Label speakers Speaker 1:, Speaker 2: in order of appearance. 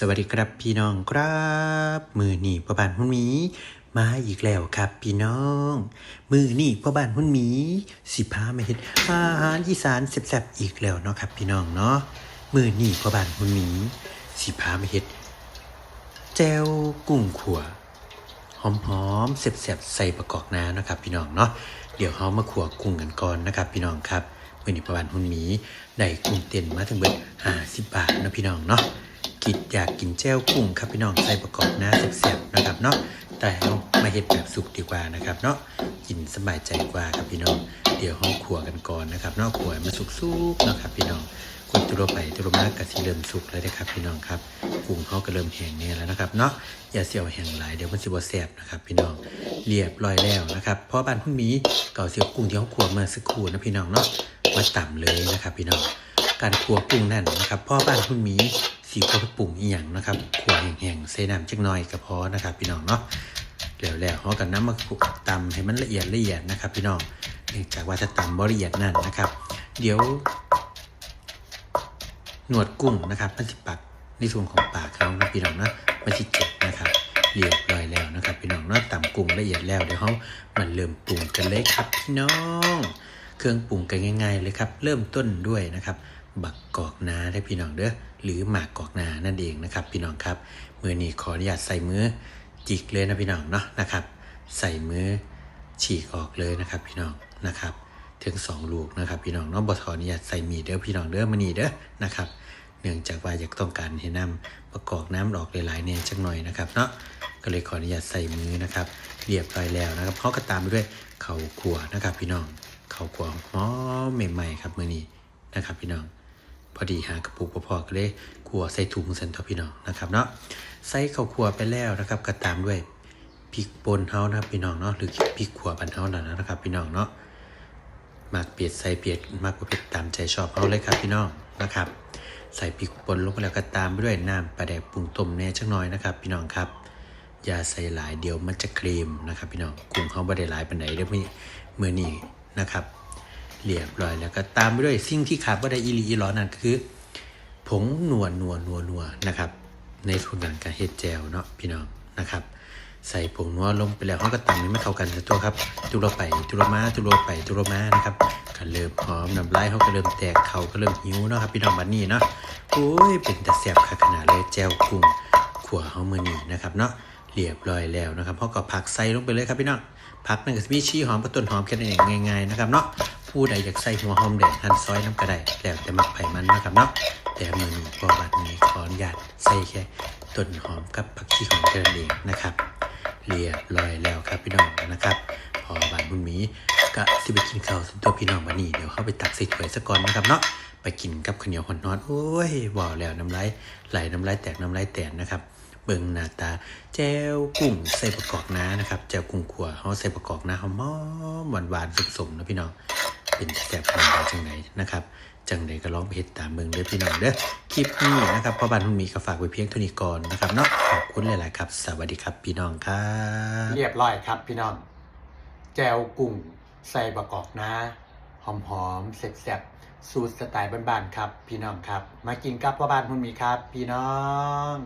Speaker 1: สวัสดีครับพี่น้องครับ มือนี่พ่อบ้านหุ่นหมี มาอีกแล้วครับพี่น้อง มือนี่พ่อบ้านหุ่นหมี สิพามาเห็นอาหารอีสานแซ่บๆอีกแล้วเนาะครับพี่น้องเนาะมือนี่พ่อบ้านหุ่นหมี สิพามาเห็ดแจวกุ้งขัวหอมๆเสียบๆใส่ประกอบน้ำนะครับพี่น้องเนาะเดี๋ยวเขามาขัวกุ้งกันก่อนนะครับพี่น้องครับมือนี้ประวันหุ่นหมีได้กุ้งเต้นมาถึงเบิดห้าสิบบาทนะพี่น้องเนาะ กิดอยากกินแจ้วกุ้งครับพี่น้องใส่ประกอบน้ำเสียบๆนะครับเนาะแต่เรามาเห็ดแบบสุกดีกว่านะครับเนาะกินสบายใจกว่าครับพี่น้อง เดี๋ยวห้องขัวกันก่อนนะครับเนาะขัวมันสุกๆนะครับพี่น้องคนตุโรไปตุโรมากกะสิเริ่มสุกแล้วนะครับพี่น้องครับกุ้งเขาก็เริ่มแห้งเนี่ยแล้วนะครับเนาะอย่าเสียวแห้งหลายเดี๋ยวมันสิบ่แซ่บนะครับพี่น้องเรียบร้อยแล้วนะครับเพราะบ้านพุ่นหมีเก่าเสียวกุ้งที่เขาขัวมื่อสักครู่นะพี่น้องเนาะมาต่ำเลยนะครับพี่น้องการขัวกุ้งนั่นนะครับพ่อบ้านพุ่นหมี สีก็ไปปรุงอีหยังนะครับขวแห้งๆใส่น้ำจักหน่อยก็พอนะครับ พี่น้องเนาะแล้วแล้วเขากันน้ำมาคลุกตำให้มันละเอียดละเอียดนะครับ พี่น้องเนื่องจากว่าจะตำบ่ละเอียดนั่นนะครับ เดี๋ยวหนวดกุ้งนะครับมันสิปักในส่วนของปากเขานะพี่น้องนะมันสิเจ็บนะครับเรียบร้อยแล้วนะครับ พี่น้องเนาะตำกุ้งละเอียดแล้วเดี๋ยวเขามันเริ่มปรุงกันเลยครับพี่น้อง เครื่องปรุงกันง่าย ๆ เลยครับ เริ่มต้นด้วยนะครับ บักกอกนาได้พี่น้องเด้อหรือหมากกอกนานั่นเองนะครับ พี่น้องครับมือนี้ขออนุญาตใส่มือจิกเลยนะพี่น้องเนาะนะครับ ใส่มือฉีกออกเลยนะครับ พี่น้องนะครับ ถึงสองลูกนะครับ พี่น้องเน้องบทขออนุญาตใส่มีดเด้อพี่น้องเด้อมานี่เด้อนะครับเนื่องจากว่าอยากต้องการให้น้ำประกอบน้ำออกหลายๆเนี่ยจักหน่อยนะครับเนาะก็เลยขออนุญาตใส่มือนะครับเรียบร้อยแล้วนะครับเขาก็ตามไปด้วยเขาวขัวนะครับ พี่น้องเขาวขัวหอมใหม่ๆครับมือนี้นะครับ พี่น้อง พอดีหากระปุกพอๆก็เลยขัวใส่ถุงเซนทอพี่น้องนะครับเนาะใส่ข้าวขัวไปแล้วนะครับก็ตามด้วยพริกป่นเฮานะครับพี่น้องเนาะหรือพริกขัวบันเฮานั่นนะครับ พี่น้องเนาะมากเปียดใส่เปียดมากกว่าเผ็ดตามใจชอบเอาเลยครับพี่น้องนะครับ ใส่พริกป่นลงไปแล้วก็ตามไปด้วยน้ำปลาแดกปรุงต้มแน่จักน่อยนะครับ พี่น้องครับอย่าใส่หลายเดี๋ยวมันจะครีมนะครับ พี่น้องกุ้งเขาบ่ได้หลายปานไหนเดี๋ยวมีมือนี้นะครับ เรียบร้อยแล้วก็ตามไปด้วยสิ่งที่ขาดบ่าได้อีลีอีหลอนั่นคือ ผงนัวนัวนัวนัวนะครับ ในส่วนการเฮ็ดแจวเนาะพี่น้องนะครับ ใส่ผงนัวลงไปแล้วเขาก็ตำให้มันเข้ากันนะตัวครับตุลไปตุลมาตุลไปตุลมานะครับก็เริ่มหอมน้ำลายเขาก็เริ่มแตกเขาก็เริ่มหิวเนาะครับพี่น้องบัดนี้เนาะโอ้ยเป็นแต่แซ่บขนาดเลยแจวกุ้งขัวเขามือนี้นะครับเนาะ เรียบร้อยแล้วนะครับเขาก็ผักใส่ลงไปเลยครับพี่น้องผักนั่นก็มีชีหอมกับต้นหอมแค่นั้นเองง่ายๆนะครับเนาะผู้ใดอยากใส่หัวหอมแดงหั่นซอยน้ำกระไดแล้วแต่มักไผ่มันนะครับเนาะแต่มือนี้พอบัดนี้ขออนุญาตใส่แค่ต้นหอมกับผักชีหอมแค่นั้นเองนะครับเรียบร้อยแล้วครับพี่น้องนะครับพอบานบุญมีก็สิไปกินข้าวส่วนตัวพี่น้องมานี่เดี๋ยวเข้าไปตักใส่ถ้วยซะก่อนนะครับเนาะไปกินกับข้าวเหนียวหอนนอนโอ้ยบอกแล้วน้ำลายไหลน้ำลายแตกน้ำลายแตกนะครับ เบิ่งหน้าตาแจ่วกุ้งใส่ประกอบน้านะครับแจ่วกุ้งขัวเขาใส่ประกอบน้าหอมหวานหวานๆสมนะพี่น้องเป็นแซ่บมันได้จังไหนนะครับจังใดก็ลองไปเฮ็ดตามเมืองเด้อพี่น้องเด้อคลิปนี้นะครับพ่อบ้านคุณมีก็ฝากไว้เพียงเท่านี้ก่อนนะครับเนาะขอบคุณหลายๆครับ สวัสดีครับพี่น้องครับ
Speaker 2: เรียบร้อยครับพี่น้องแจวกุ้งใส่ประกอบนะหอมๆแซ่บๆสูตรสไตล์บ้านๆครับ พี่น้องครับ มากินกับพ่อบ้านคุณมีครับ พี่น้อง